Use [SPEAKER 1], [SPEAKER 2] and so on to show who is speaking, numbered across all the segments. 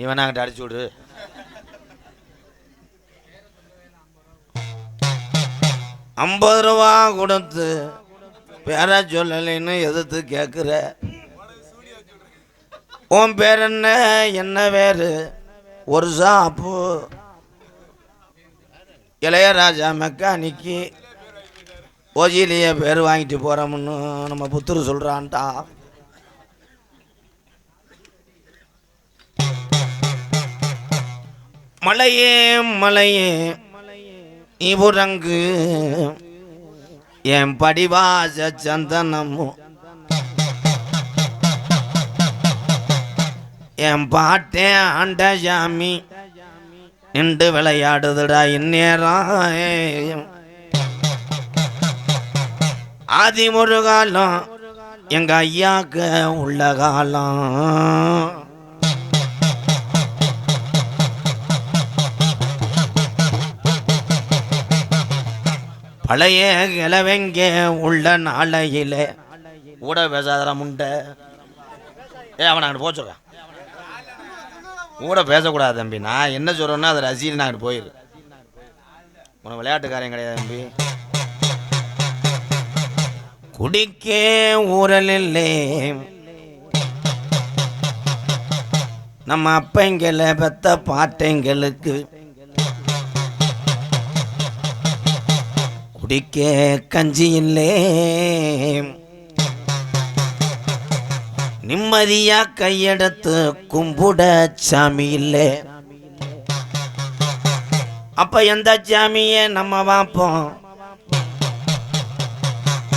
[SPEAKER 1] நீ வேணா அங்கிட்ட அடிச்சு விடு. ஐம்பது ரூபா கொடுத்து பேர சொல்லலைன்னு எதிர்த்து கேட்குற உன் பேர் என்ன? என்ன பேர் ஒரு சாப்பு இளையராஜா மெக்கானிக்கு. ஓஜிலேயே பேர் வாங்கிட்டு போகிறோம்னு நம்ம புத்தர் சொல்கிறான்ட்டா மலையே மலையே இவுரங்கு. என் படிவாச சந்தனமும் என் பாட்டே ஆண்ட ஜாமி நின்று விளையாடுதுடா இந்நேரம் ஆதி ஒரு காலம் எங்க ஐயாக்கு உள்ள காலம். பழைய கிழவங்க உள்ள நாளையில? கூட பேசாதான் முண்டை. ஏ அவன் அங்கிட்டு போக சொல்கிறேன் கூட பேசக்கூடாது தம்பி. நான் என்ன சொல்கிறேன்னா அது ரசிகர் நான் அங்கிட்டு போயிரு. உனக்கு விளையாட்டுக்காரன் கிடையாது தம்பி. குடிக்கே ஊரலில்லே நம்ம அப்பைங்களை பெத்த பாட்டைங்களுக்கு குடிக்க கஞ்சி இல்லே. நிம்மதியா கையெடுத்து கும்பிட சாமி இல்லை. அப்ப எந்த சாமியை நம்ம பார்ப்போம்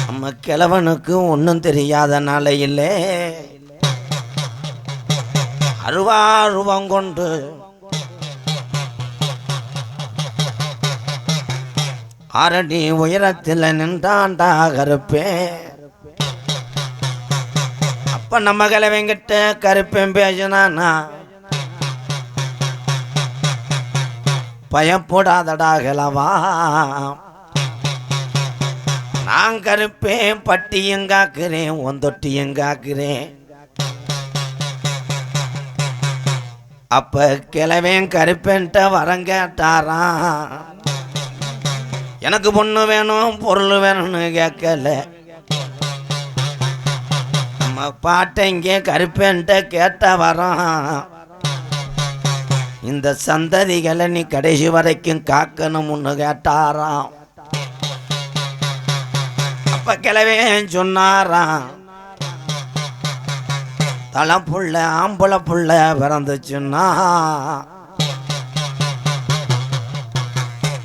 [SPEAKER 1] நம்ம கிழவனுக்கு ஒன்றும் தெரியாத நாளையிலே அருவா அருவங்கொண்டு அரடி உயரத்தில் நின்றாண்டா கருப்பேன் அப்ப நம்ம கிழவங்கிட்ட கருப்பேன் பேசினானா? பயப்படாதடா கிழவா நான் கருப்பேன் பட்டியும் காக்கிறேன் ஒந்தொட்டியும் காக்கிறேன் அப்ப கிழவன் கருப்பேன்ட்ட வரம் கேட்டாராம் எனக்கு பொண்ணு வேணும் பொருள் வேணும்னு கேட்கல. நம்ம பாட்டை இங்கே கருப்பேன்ட்ட கேட்ட வரோம். இந்த சந்ததிகளை நீ கடைசி வரைக்கும் காக்கணும்னு கேட்டாராம். அப்ப கிளவே சொன்னாராம். தளம் புள்ள ஆம்பளை புள்ள பிறந்துச்சுன்னா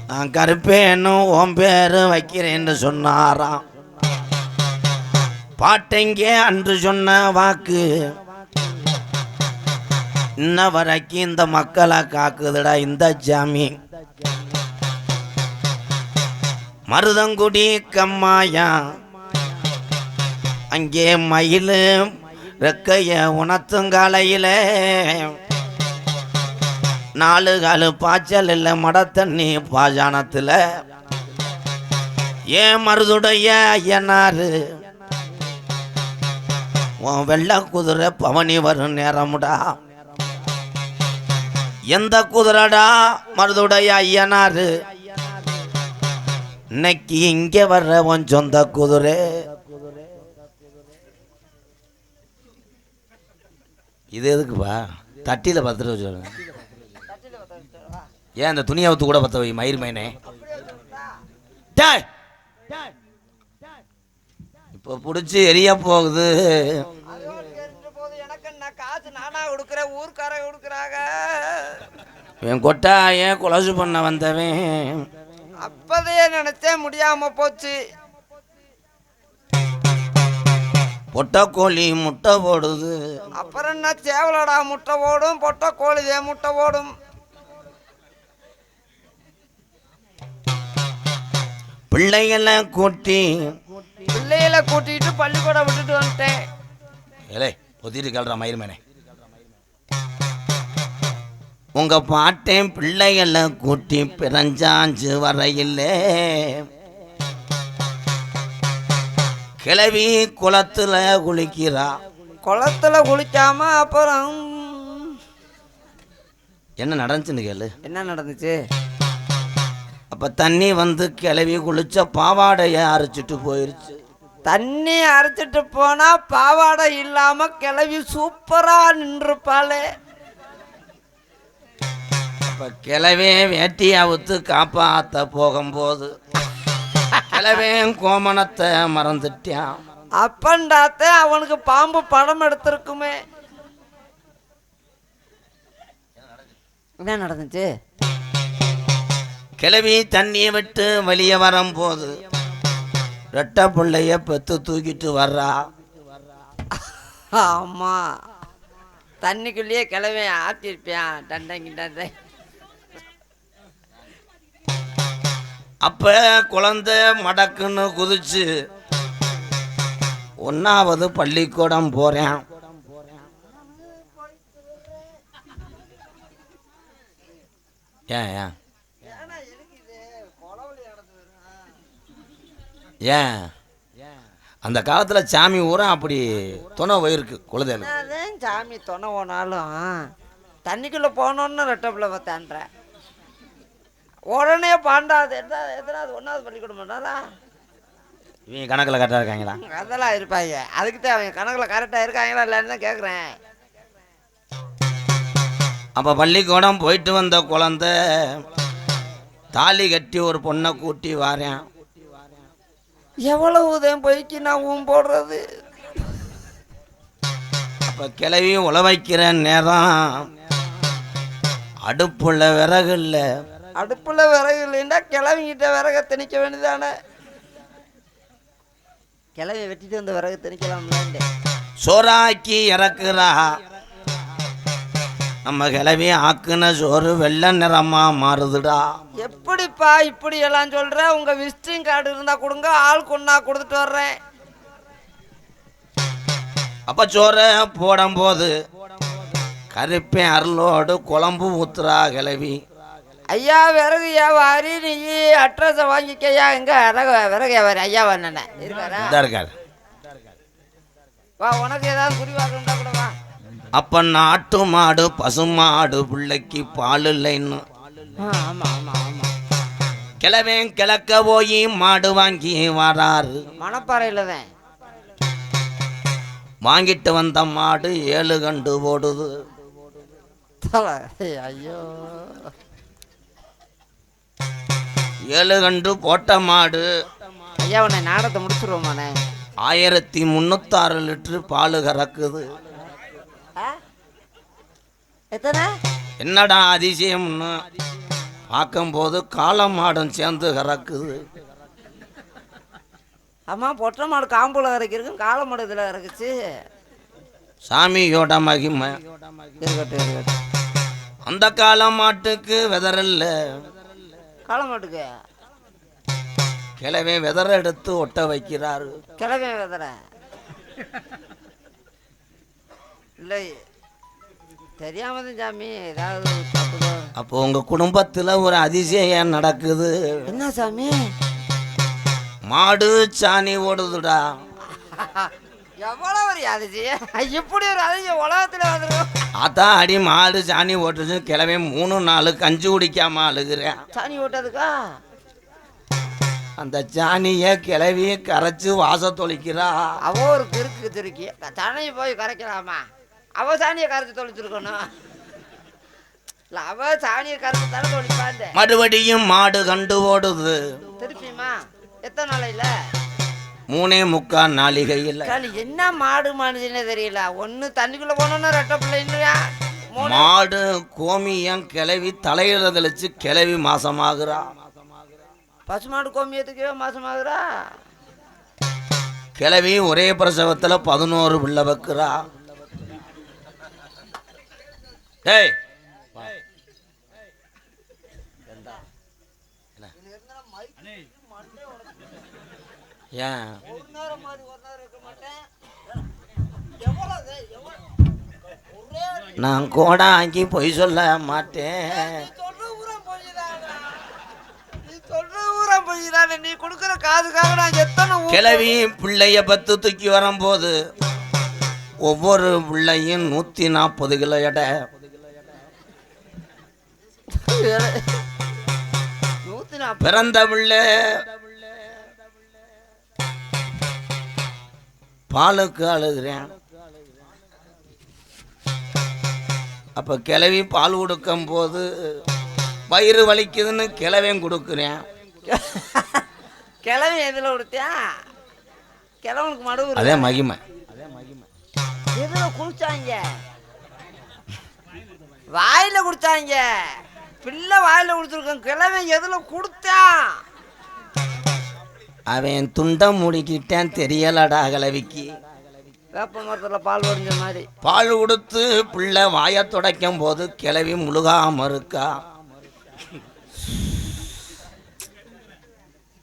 [SPEAKER 1] நான் கருப்பேனும் உன் பேரு வைக்கிறேன்னு சொன்னாராம். பாட்டெங்கே அன்று சொன்ன வாக்கு? இன்ன வரைக்கும் இந்த மக்களை காக்குதுடா இந்த ஜாமி. மருதங்குடி கம்மாயா அங்கே மயில் ரெக்கைய உணத்துங்காலையிலே நாலு காலு பாய்ச்சல் இல்லை மட தண்ணி பாஜானத்தில் ஏன் மருதுடைய ஐயனாரு? உன் வெள்ளை குதிரை பவனி வரும் நேரமுடா. எந்த குதிரைடா மருதுடைய ஐயனாரு? இன்னைக்கு இங்கே வர்ற உன் சொந்த குதிரை. இது எதுக்குப்பா? தட்டியில் பத்திர வச்சு ஏன் அந்த துணியை ஊத்து கூட பத்த வை மயிர் மைனே? டேய்! இப்போ பிடிச்சி எரிய போகுது. என் கொட்டா ஏன் குலசு பண்ண வந்தவன்?
[SPEAKER 2] அப்பதையே நினைச்சேன் முடியாம போச்சு.
[SPEAKER 1] பொட்டக்கோழி முட்டை போடுது.
[SPEAKER 2] அப்புறம் என்ன சேவலடா முட்டை ஓடும் பொட்டை கோழிதே முட்டை ஓடும்?
[SPEAKER 1] பிள்ளைகளை கூட்டி
[SPEAKER 2] பிள்ளைகளை கூட்டிட்டு பள்ளிக்கூடம் விட்டுட்டு வந்துட்டேன்.
[SPEAKER 1] ஏலே பொத்திட்டு கேள்றா மயிர் மேனே உங்க பாட்டேன் பிள்ளைகளை கூட்டி பிறஞ்சாஞ்சு வரையிலே. கிளவி குளத்துல குளிக்கிறா.
[SPEAKER 2] குளத்துல குளிக்காம அப்புறம்
[SPEAKER 1] என்ன நடந்துச்சுன்னு கேளு.
[SPEAKER 2] என்ன நடந்துச்சு?
[SPEAKER 1] அப்ப தண்ணி வந்து கிளவி குளிச்ச பாவாடைய அரைச்சிட்டு போயிருச்சு.
[SPEAKER 2] தண்ணி அரைச்சிட்டு போனா பாவாடை இல்லாம கிளவி சூப்பரா நின்றுப்பாளே.
[SPEAKER 1] அப்ப கிளவே வேட்டி அவுத்து காப்பாத்த போகும்போது கிளவே கோமணத்தை மறந்துட்டான்.
[SPEAKER 2] அப்பண்டாத்த அவனுக்கு பாம்பு படம் எடுத்திருக்குமே. என்ன நடந்துச்சு?
[SPEAKER 1] கிளவி தண்ணியை விட்டு வெளியே வரும்போது ரெட்டை பிள்ளைய பெத்து தூக்கிட்டு வர்றா.
[SPEAKER 2] ஆமா. தண்ணிக்குள்ளேயே கிளவி ஆட்டிருப்பியான் டண்டங்கி டண்டை
[SPEAKER 1] அப்ப குழந்தை மடக்குன்னு குதிச்சு ஒன்னாவது பள்ளிக்கூடம் போறேன். ஏன் ஏன்? ஏன்? அந்த காலத்துல சாமி ஊரா அப்படி துணை வயிருக்கு குலதெய்வம்
[SPEAKER 2] சாமி துணை போனாலும் தண்ணிக்குள்ள போனோன்னு ரெட்டப்பிள்ளை பார்த்தான்ற. உடனே பாண்டாது எத்தனாவது எத்தனாவது ஒன்றாவது பள்ளிக்கூடம் பண்ணாரா
[SPEAKER 1] இவங்க கணக்கில் கரெக்டாக இருக்காங்களா?
[SPEAKER 2] அதெல்லாம் இருப்பாங்க. அதுக்கு தான் அவங்க கணக்கில் கரெக்டாக இருக்காங்களா இல்லைன்னு தான் கேட்குறேன்
[SPEAKER 1] அப்போ பள்ளிக்கூடம் போயிட்டு வந்த குழந்தை தாலி கட்டி ஒரு பொண்ணை கூட்டி வாரேன்.
[SPEAKER 2] எவ்வளவு உதயம் போய்க்கு நான் ஊன் போடுறது?
[SPEAKER 1] அப்போ கிளவி உழவைக்கிற நேரம். அடுப்புள்ள விறகு இல்லை.
[SPEAKER 2] அடுப்பில் விறகு இல்லைன்னா கிளவிங்கிட்ட விறக திணிக்க வேண்டியதானே? கிளவி வெட்டிட்டு வந்து விறகு திணிக்கலாம்லான்ட்டு
[SPEAKER 1] சோறாக்கி இறக்குறா. நம்ம கிளவி ஆக்குன சோறு வெள்ளை நிறமா மாறுதுடா.
[SPEAKER 2] எப்படிப்பா இப்படி எல்லாம் சொல்ற? உங்க விசிட்டிங் கார்டு இருந்தா கொடுங்க ஆள் கொண்டா கொடுத்துட்டு வர்றேன்.
[SPEAKER 1] அப்போ சோறை போடும்போது கருப்பேன் அருளோடு குழம்பு ஊத்துறா கிளவி.
[SPEAKER 2] ஐயா விறகு வியாபாரி நீ அட்ரஸை வாங்கிக்கையா? எங்க? விறகு விறகு வியாபாரி ஐயா வந்தன. இருக்காரா
[SPEAKER 1] இருக்காரு.
[SPEAKER 2] வா உனக்கு ஏதாவது குறிவாக்கண்டா கூட வா
[SPEAKER 1] அப்ப நாட்டு மாடு பசுமாடு பிள்ளைக்கு பால் இல்லைன்னு. கிழவன் கிழக்க போய் மாடு வாங்கி வராரு.
[SPEAKER 2] மணப்பாறையில் தான்
[SPEAKER 1] வாங்கிட்டு வந்த மாடு ஏழு கண்டு
[SPEAKER 2] தலை ஐயோ.
[SPEAKER 1] ஏழு கண்டு போட்ட மாடு.
[SPEAKER 2] ஐயா உன்னை நாடகத்தை முடிச்சிருவோமாண்ணே.
[SPEAKER 1] ஆயிரத்தி முந்நூத்தாறு லிட்டரு பால் கறக்குது?
[SPEAKER 2] எத்தனை?
[SPEAKER 1] என்னடா அதிசயம்னு பார்க்கும்போது காளை மாடும் சேர்ந்து கறக்குது.
[SPEAKER 2] அம்மா பொட்டை மாடு காம்புல இறக்கிருக்கும் காளை மாடு இதில் இறக்குச்சு
[SPEAKER 1] சாமியோட மகிமை.
[SPEAKER 2] இருக்கட்டும் இருக்கட்டும்.
[SPEAKER 1] அந்த காளை மாட்டுக்கு வெதறல்ல
[SPEAKER 2] காளை மாட்டுக்கு?
[SPEAKER 1] கிழவன் வெதற எடுத்து ஒட்ட வைக்கிறாரு.
[SPEAKER 2] கிளம்பி விதற இல்லை தெரியாம தான் சாமி ஏதாவது தப்புதோ
[SPEAKER 1] அப்போ உங்க குடும்பத்துல ஒரு அதிசயம் நடக்குது?
[SPEAKER 2] என்ன சாமி?
[SPEAKER 1] மாடு சாணி ஓடுதுடா.
[SPEAKER 2] எவ்வளோ ஒரு அதிசயம்? இப்படி ஒரு அதிசயம் உலகத்தில் வந்துடும்
[SPEAKER 1] அதான் அடி மாடு சாணி ஓட்டுச்சு கிளம்பி மூணு நாலு கஞ்சி குடிக்காம அழுகிறேன்.
[SPEAKER 2] சாணி ஓட்டதுக்கா
[SPEAKER 1] அந்த சாணியை கிளவி கரைச்சு வாச தொளிக்கிறா.
[SPEAKER 2] அவ ஒரு கிறுக்கு திருக்கி. சாணியை போய் கரைக்கலாமா? அவ சாணியை கரைச்சி தொலைச்சிருக்கணும் இல்லை அவ சாணியை கரைச்சி தானே
[SPEAKER 1] மறுபடியும் மாடு கண்டு ஓடுது.
[SPEAKER 2] திருப்பியுமா? எத்தனை நாளையில?
[SPEAKER 1] மூணே முக்கால் நாளிகையில்.
[SPEAKER 2] என்ன மாடு மாடுச்சுன்னே தெரியல. ஒன்று தண்ணிக்குள்ளே போனோன்னு ரெட்டை பிள்ளை இல்லையா? மூணு.
[SPEAKER 1] மாடு கோமியம் கிளவி தலையில தெளிச்சு கிளவி மாசமாகிறா?
[SPEAKER 2] பசுமாடு கோமியத்துக்கே மாசமாகுறா?
[SPEAKER 1] கிளவி ஒரே பிரசவத்துல பதினோரு பிள்ளை வைக்கிறா. ஏய். ஏன்? நான் கூட அங்கே பொய் சொல்ல மாட்டேன்.
[SPEAKER 2] நீ கொடுக்கற கொடுக்குற காதுக்காக நான் எத்தனை ஊ-
[SPEAKER 1] கிளவி பிள்ளைய பத்து தூக்கி வரும்போது ஒவ்வொரு பிள்ளையும் நூற்றி நாற்பது கிலோ எடை.
[SPEAKER 2] நூத்தி நாற்பது
[SPEAKER 1] பிறந்த பிள்ளை பாலுக்கு அழுகிறேன். அப்போ கிளவி பால் கொடுக்கும் போது வயிறு வலிக்குதுன்னு கிளவையும் கொடுக்குறேன்.
[SPEAKER 2] கிழவன் எதுல கொடுத்தியா? கிழவனுக்கு மடுவு
[SPEAKER 1] அதே மகிமை.
[SPEAKER 2] எதுல குடிச்சாங்க? வாயில குடிச்சாங்க. பிள்ளை வாயில குடிச்சிருக்கோம் கிழவன் எதுல கொடுத்தான்
[SPEAKER 1] அவன் துண்டம் முடிக்கிட்டேன் தெரியலடா கிளவிக்கு
[SPEAKER 2] வேப்ப மரத்தில் பால் வடிஞ்ச மாதிரி.
[SPEAKER 1] பால் கொடுத்து பிள்ளை வாயை துடைக்கும் போது கிளவி முழுகாம இருக்கா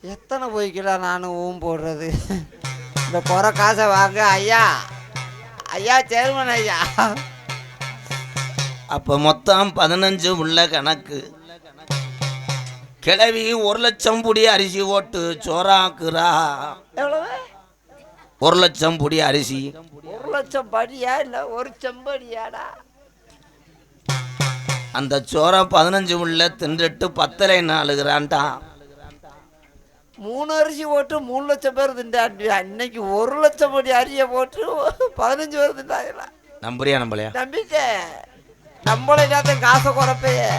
[SPEAKER 2] எத்தனை போய்க்கிலோ நானும் ஊம் போடுறது? இந்த குறை காசை வாங்க ஐயா. ஐயா சேர்மன் ஐயா.
[SPEAKER 1] அப்போ மொத்தம் பதினஞ்சு உள்ள கணக்கு. கிளவி ஒரு லட்சம் புடி அரிசி ஓட்டு சோறாக்குறா. ஒரு லட்சம் புடி அரிசி.
[SPEAKER 2] ஒரு லட்சம் படியா இல்லை ஒரு செம்படியாடா?
[SPEAKER 1] அந்த சோறை பதினஞ்சு உள்ள தின்றுட்டு பத்தலை நாளுகிறான்டா.
[SPEAKER 2] மூணு அரிசி போட்டு மூணு லட்சம் பேர் திண்டாண்டு அன்னைக்கு ஒரு லட்சம் படி அரிசியை போட்டு பதினஞ்சு பேர் திண்டாங்களா
[SPEAKER 1] நம்புறியா நம்பலையா?
[SPEAKER 2] நம்பிட்டேன் நம்மளை காசை குறைப்பையே.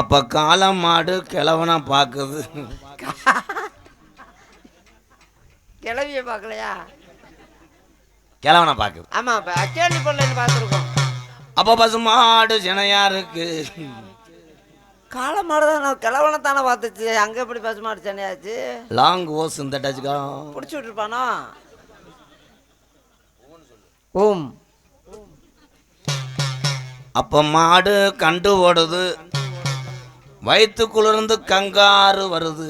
[SPEAKER 1] அப்ப காலம் மாடு கிழவனா பாக்குது.
[SPEAKER 2] கிளவிய பார்க்கலையா?
[SPEAKER 1] கிழவனா பாக்குது.
[SPEAKER 2] ஆமாம் இப்போ அக்கேண்டி பண்ணலன்னு பார்த்துருக்கோம்.
[SPEAKER 1] அப்ப பசு மாடு சினையா இருக்கு.
[SPEAKER 2] காளை மாடு தான் நான் கிழவனை தானே பார்த்துச்சு. அங்கே எப்படி பசு மாடு சென்னையாச்சு
[SPEAKER 1] லாங் ஓஸ் இந்த டச்சுக்கா
[SPEAKER 2] பிடிச்சி விட்டுருப்பானோ? ஓம்.
[SPEAKER 1] அப்போ மாடு கண்டு ஓடுது. வயிற்றுக்குளிர்ந்து கங்காறு வருது.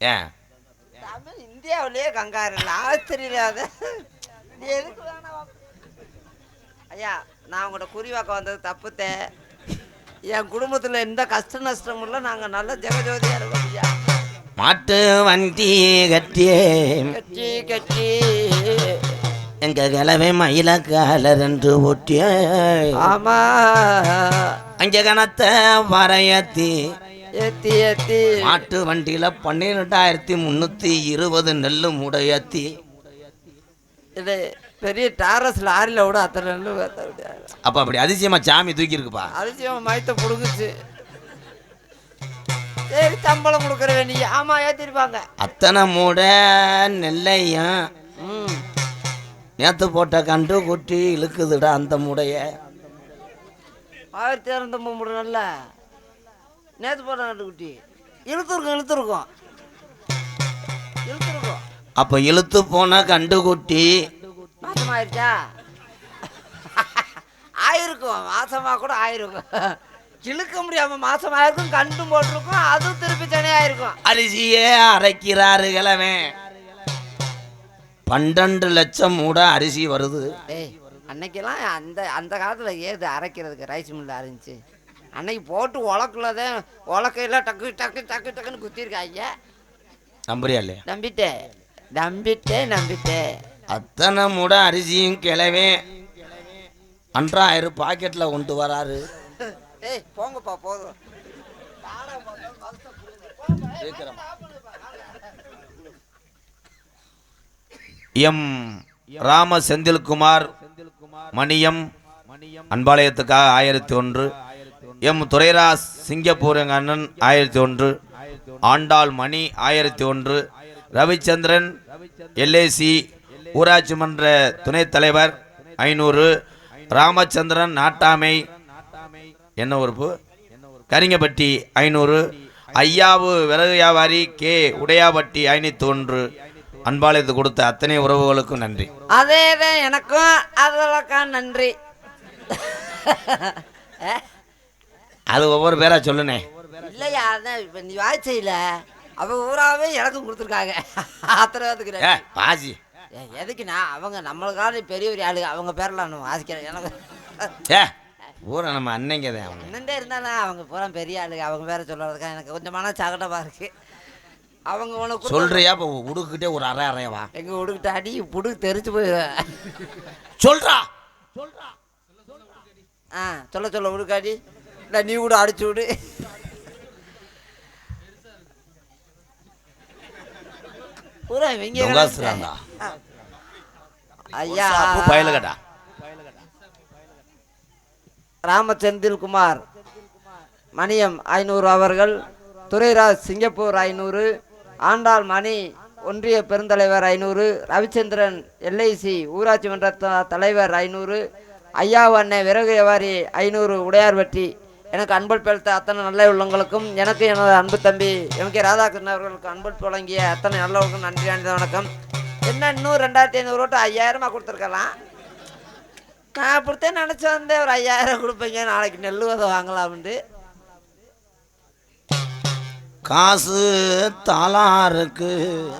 [SPEAKER 1] ஏன்?
[SPEAKER 2] இந்தியாவிலேயே கங்காரு இல்லை ஆஸ்திரேலியா எதுக்கு வேணாம் ஐயா நான் உங்களோட குறிவாக்க வந்தது தப்புத்தே. என் குடும்பத்தில் எந்த கஷ்ட நஷ்டமும் இல்லை. நாங்கள் நல்ல ஜெகஜோதியாக இருக்கோம்.
[SPEAKER 1] மாட்டு வண்டி கட்டியே
[SPEAKER 2] கட்சி கட்சி
[SPEAKER 1] எங்க கிழமை மயில ரெண்டு ஒட்டிய
[SPEAKER 2] ஆமா.
[SPEAKER 1] அங்க கணத்தை வரையத்தி.
[SPEAKER 2] ஏத்தி ஏத்தி.
[SPEAKER 1] மாட்டு வண்டியில பன்னிரெண்டாயிரத்தி முன்னூத்தி இருபது நெல்லு முடையத்தி
[SPEAKER 2] இது பெரிய டாரஸ் லாரியில் விட அத்தனை நெல் ஏத்த முடியாது.
[SPEAKER 1] அப்ப அப்படி அதிசயமா சாமி தூக்கி இருக்குப்பா
[SPEAKER 2] அதிசயம் மயத்தை பிடுங்குச்சு. சரி சம்பளம் கொடுக்குற வேண்டிய ஆமா ஏத்திருப்பாங்க.
[SPEAKER 1] அத்தனை மூட நெல்லையும் நேத்து போட்ட கண்டு குட்டி இழுக்குதுடா அந்த முடைய.
[SPEAKER 2] ஆயிரத்தி இரநூத்தம்பது மூணு நல்ல நேற்று போட்ட நாட்டு குட்டி. இழுத்துருக்கும் இழுத்துருக்கும். இழுத்துருக்கும்.
[SPEAKER 1] அப்ப இழுத்து போன கண்டு குட்டி
[SPEAKER 2] மாசம் ஆயிடுச்சா ஆயிருக்கும் மாசமா கூட ஆயிருக்கும். இழுக்க முடியாம மாசம் ஆயிருக்கும் கண்டும் போட்டிருக்கும் அதுவும் திருப்பி தனியாயிருக்கும்
[SPEAKER 1] அரிசியே அரைக்கிறாரு கிழமை பன்னெண்டு லட்சம் மூட அரிசி வருது.
[SPEAKER 2] அன்னைக்கெல்லாம் அந்த அந்த காலத்தில் ஏது அரைக்கிறதுக்கு ரைஸ் மில்ல அரைஞ்சி? அன்னைக்கு போட்டு உலக்குள்ளதே உலக்கையில் டக்கு டக்கு டக்கு டக்குன்னு குத்திருக்காங்க
[SPEAKER 1] நம்புறியா இல்லையா?
[SPEAKER 2] நம்பிட்டேன். நம்பிட்டேன் நம்பிட்டேன்.
[SPEAKER 1] அத்தனை மூட அரிசியும் கிழவே அன்றாயிரம் பாக்கெட்ல கொண்டு வராரு.
[SPEAKER 2] ஏய் போங்கப்பா போதும்.
[SPEAKER 1] எம் ராம செந்தில்குமார் மணியம் அன்பாளையத்துக்காக ஆயிரத்தி ஒன்று. எம் துரைராஸ் சிங்கப்பூர் அண்ணன் ஆயிரத்தி ஒன்று. ஆண்டாள் மணி ஆயிரத்தி ஒன்று. ரவிச்சந்திரன் எல்ஏசி ஊராட்சி மன்ற துணைத் தலைவர் ஐநூறு. ராமச்சந்திரன் நாட்டாமை என்ன உறுப்பு கரிங்கப்பட்டி ஐநூறு. ஐயாவு விறகு வியாபாரி கே. உடையாபட்டி ஐநூற்றி ஒன்று அன்பாளையத்து கொடுத்த அத்தனை உறவுகளுக்கும் நன்றி.
[SPEAKER 2] அதே தான் எனக்கும் அதற்கா நன்றி.
[SPEAKER 1] அது ஒவ்வொரு பேரா சொல்லுனே.
[SPEAKER 2] இல்லையா அதான் இப்போ நீ வாய்ச்சையில். அவ ஊராவே எனக்கும் கொடுத்துருக்காங்க.
[SPEAKER 1] ஏ வாசி.
[SPEAKER 2] எதுக்குண்ணா? அவங்க நம்மளுக்கான பெரிய பெரிய ஆளு. அவங்க பேரெல்லாம் நான் வாசிக்கிறேன். எனக்கு
[SPEAKER 1] ஏ பூரா நம்ம அன்னைங்க தான் அவங்க.
[SPEAKER 2] என்னண்டே இருந்தாலும் அவங்க பூரா பெரிய ஆளுங்க. அவங்க பேரை சொல்கிறதுக்கா எனக்கு கொஞ்சம் மன சகடமாக இருக்கு. அவங்க உனக்கு
[SPEAKER 1] சொல்றியா? இப்போ உடுக்கிட்டே ஒரு அரை அறையவா
[SPEAKER 2] எங்க உடுக்கிட்ட அடி புடு தெரிச்சு போயிடுவேன்
[SPEAKER 1] சொல்றா!
[SPEAKER 2] ஆ சொல்ல சொல்ல உடுக்காடி இல்லை நீ கூட அடிச்சு விடு. பூரா இவங்க ஐயா.
[SPEAKER 1] பயல கேட்டா
[SPEAKER 2] ராமச்சந்தில்குமார் மணியம் ஐநூறு அவர்கள் துரைராஜ் சிங்கப்பூர் ஐநூறு ஆண்டாள் மணி ஒன்றிய பெருந்தலைவர் ஐநூறு ரவிச்சந்திரன் எல்ஐசி ஊராட்சி மன்ற த- தலைவர் ஐநூறு ஐயாவு அன்னை விறகு வியாபாரி ஐநூறு உடையார் வெட்டி. எனக்கு அன்பு பெருத்த அத்தனை நல்ல உள்ளங்களுக்கும் எனக்கு எனது அன்பு தம்பி எம். கே. ராதாகிருஷ்ணன் அவர்களுக்கு அன்பு வழங்கிய அத்தனை நல்லவர்களுக்கும் நன்றி அணிந்த வணக்கம். என்ன இன்னும் ரெண்டாயிரத்தி ஐநூறு ஓட்டு ஐயாயிரமாக கொடுத்துருக்கலாம்? நான் அப்படித்தான் நினச்சி வந்தேன். ஒரு ஐயாயிரம் கொடுப்பீங்க நாளைக்கு நெல் விதை வாங்கலாம்னு
[SPEAKER 1] காசு தாளா இருக்கு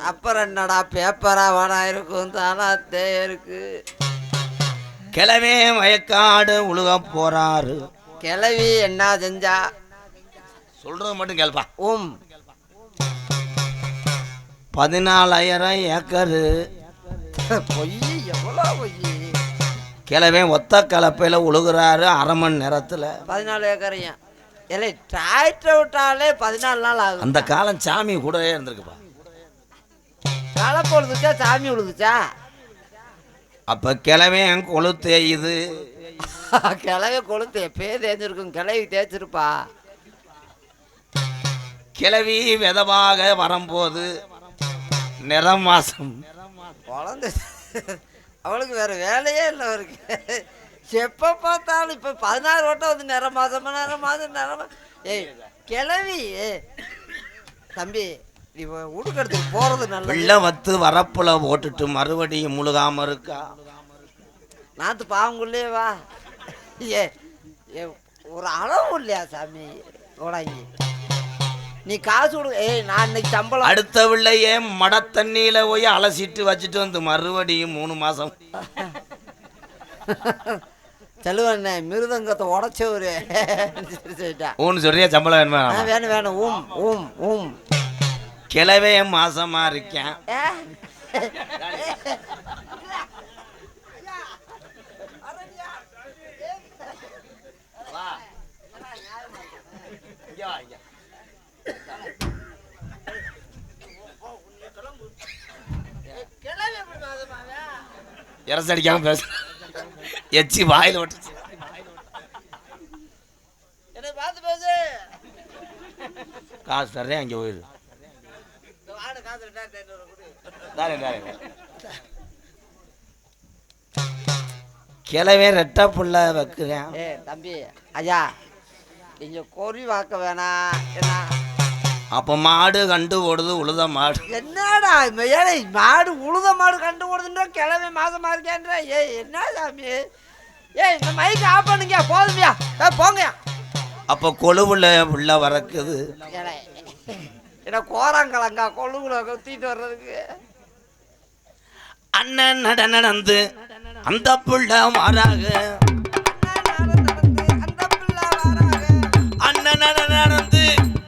[SPEAKER 2] அப்புறம் என்னடா பேப்பரா வேணா இருக்கும் தானாத்தே இருக்கு.
[SPEAKER 1] கிளவே வயக்காடு உழுக போறாரு.
[SPEAKER 2] கிளவி என்ன செஞ்சா?
[SPEAKER 1] சொல்றது மட்டும் கேள்ப்பா.
[SPEAKER 2] உம்.
[SPEAKER 1] பதினாலாயிரம் ஏக்கரு.
[SPEAKER 2] பொய் எவ்வளோ பொய்?
[SPEAKER 1] கிளவே ஒத்த கலப்பையில் உழுகுறாரு அரை மணி நேரத்தில்.
[SPEAKER 2] பதினாலு ஏக்கரையும் இல்லை டிராக்டர் விட்டாலே பதினாலு நாள் ஆகும்
[SPEAKER 1] அந்த காலம் சாமி கூடவே இருந்திருக்குப்பா.
[SPEAKER 2] கலப்பு உழுதுச்சா சாமி உழுதுச்சா?
[SPEAKER 1] அப்போ கிளவே கொழு தேயுது.
[SPEAKER 2] கிளவி கொளுத்து எப்பயே தேய்ஞ்சிருக்கும் கிளவி தேய்ச்சிருப்பா.
[SPEAKER 1] கிளவி விதமாக வரும்போது நிறம் மாசம்.
[SPEAKER 2] குழந்தை அவளுக்கு வேற வேலையே இல்லை அவருக்கு. எப்போ பார்த்தாலும் இப்போ பதினாறு வட்டம் வந்து நிற மாதமா நிற மாதம் நிற மா- ஏய் கிளவி தம்பி நீ உடுக்கிறதுக்கு போகிறது நல்லது.
[SPEAKER 1] வெள்ளை வத்து வரப்புல போட்டுட்டு மறுபடியும் முழுகாம இருக்கா?
[SPEAKER 2] நாத்து பாவங்குள்ளே வா. ஏ ஏ ஒரு அளவு இல்லையா சாமி ஓடாங்கி நீ காசு கொடு. ஏய் நான் இன்னைக்கு சம்பளம்
[SPEAKER 1] அடுத்த பிள்ளையே மட தண்ணியில போய் அலசிட்டு வச்சுட்டு வந்து மறுபடியும் மூணு மாசம்.
[SPEAKER 2] செல்வண்ணே மிருதங்கத்தை உடச்சவரு
[SPEAKER 1] ஊன்னு சொல்றியா? சம்பளம் வேணுமா?
[SPEAKER 2] ஆ, வேணும் வேணும் ஊம் ஊம் ஊம்.
[SPEAKER 1] கிளவே மாசமா இருக்கேன்.
[SPEAKER 2] ஏ?
[SPEAKER 1] இரசு அடிக்காம பேச. எச்சி வாயில்
[SPEAKER 2] பேசு.
[SPEAKER 1] காசு தர்றேன் அங்கே தாரேன் கிளவே ரெட்டை புள்ள வைக்கிறேன்.
[SPEAKER 2] தம்பி ஐயா நீங்க கொறி வாக்க வேணாம். என்ன
[SPEAKER 1] அப்போ மாடு கண்டு ஓடுது உழுத மாடு.
[SPEAKER 2] என்னடா ஏழை மாடு உழுத மாடு கண்டு போடுதுன்ற கிழமை மாசமா இருக்கேன்ற. ஏய் என்ன சாமி? ஏய் இந்த மைக் ஆஃப் பண்ணுங்க போதுமையா. ஏ போங்கயா
[SPEAKER 1] அப்போ கொழுவுல புள்ள வரக்குது.
[SPEAKER 2] என்ன கோராங்கலங்கா கொழுகுல கொத்திட்டு வர்றதுக்கு.
[SPEAKER 1] அண்ணன் நட நடந்து அந்த புள்ள மாறாக.